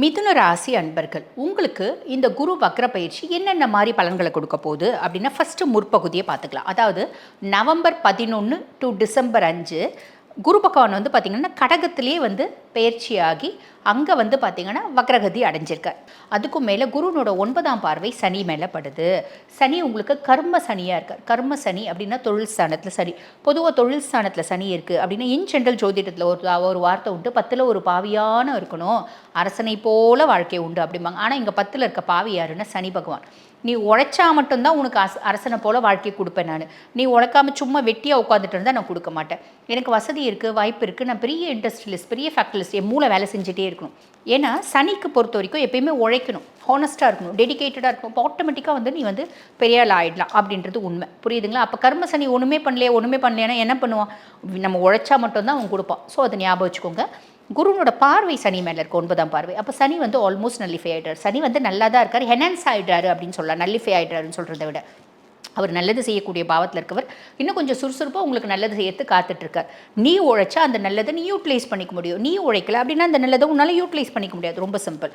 மிதுன ராசி அன்பர்கள் உங்களுக்கு இந்த குரு வக்ர பயிற்சி என்னென்ன மாதிரி பலன்களை கொடுக்க போகுது அப்படின்னா ஃபஸ்ட்டு முற்பகுதியை பார்த்துக்கலாம். அதாவது நவம்பர் பதினொன்று டு டிசம்பர் அஞ்சு குரு பகவான் வந்து பார்த்திங்கன்னா கடகத்திலே வந்து பயிற்சியாகி அங்கே வந்து பார்த்திங்கன்னா வக்ரகதி அடைஞ்சிருக்கார் அதுக்கும் மேலே குருனோட ஒன்பதாம் பார்வை சனி மேலே படுது. சனி உங்களுக்கு கர்ம சனியாக இருக்கார் கர்ம சனி அப்படின்னா தொழில் ஸ்தானத்தில் சனி. பொதுவாக தொழில் ஸ்தானத்தில் சனி இருக்குது அப்படின்னா இன் ஜென்ரல் ஜோதிடத்தில் ஒரு ஒரு வார்த்தை உண்டு. பத்தில் ஒரு பாவியான இருக்கணும். அரசனை போல வாழ்க்கை உண்டு அப்படிம்பாங்க. ஆனால் இங்கே பத்தில் இருக்க பாவி யாருன்னா சனி பகவான். நீ உழைச்சா மட்டும்தான் உனக்கு அஸ் அரசனை போல வாழ்க்கை கொடுப்பேன் நான். நீ உழைக்காம சும்மா வெட்டியாக உட்காந்துட்டு இருந்தால் நான் கொடுக்க மாட்டேன். எனக்கு வசதி இருக்குது வாய்ப்பு இருக்குது நான் பெரிய இண்டஸ்ட்ரியலிஸ்ட் பெரிய ஃபேக்டரிஸ்ட் என் மூளை வேலை செஞ்சுட்டே இருக்கணும். ஏன்னா சனிக்கு பொறுத்த வரைக்கும் எப்பயுமே உழைக்கணும். ஹானஸ்ட்டாக இருக்கணும். டெடிக்கேட்டடாக இருக்கணும். இப்போ ஆட்டோமேட்டிக்காக வந்து நீ வந்து பெரிய ஆள் ஆகிடலாம் அப்படின்றது உண்மை. புரியுதுங்களா? அப்போ கர்ம சனி ஒன்றுமே பண்ணலையே ஒன்றுமே பண்ணலையானா என்ன பண்ணுவான்? நம்ம உழைச்சா மட்டும்தான் அவன் கொடுப்பான். ஸோ அதை ஞாபகம் வச்சுக்கோங்க. குருனோட பார்வை சனி மேலே இருக்கு ஒன்பதாம் பார்வை. அப்போ சனி வந்து ஆல்மோஸ்ட் நல்லிஃபை ஆகிட்டார் சனி வந்து நல்லா தான் இருக்கார் ஹெனான்ஸ் ஆகிட்டாரு அப்படின்னு சொல்லலாம். நல்லிஃபை ஆகிட்டாருன்னு சொல்கிறத விட. அவர் நல்லது செய்யக்கூடிய பாவத்தில் இருக்கவர் இன்னும் கொஞ்சம் சுறுசுறுப்பாக உங்களுக்கு நல்லது செய்யறது காத்துட்ருக்கார். நீ உழைச்சா அந்த நல்லதை நீ யூட்டிலைஸ் பண்ணிக்க முடியும். நீ உழைக்கல அப்படின்னா அந்த நல்லதை உன்னால் யூட்டிலைஸ் பண்ணிக்க முடியாது. ரொம்ப சிம்பிள்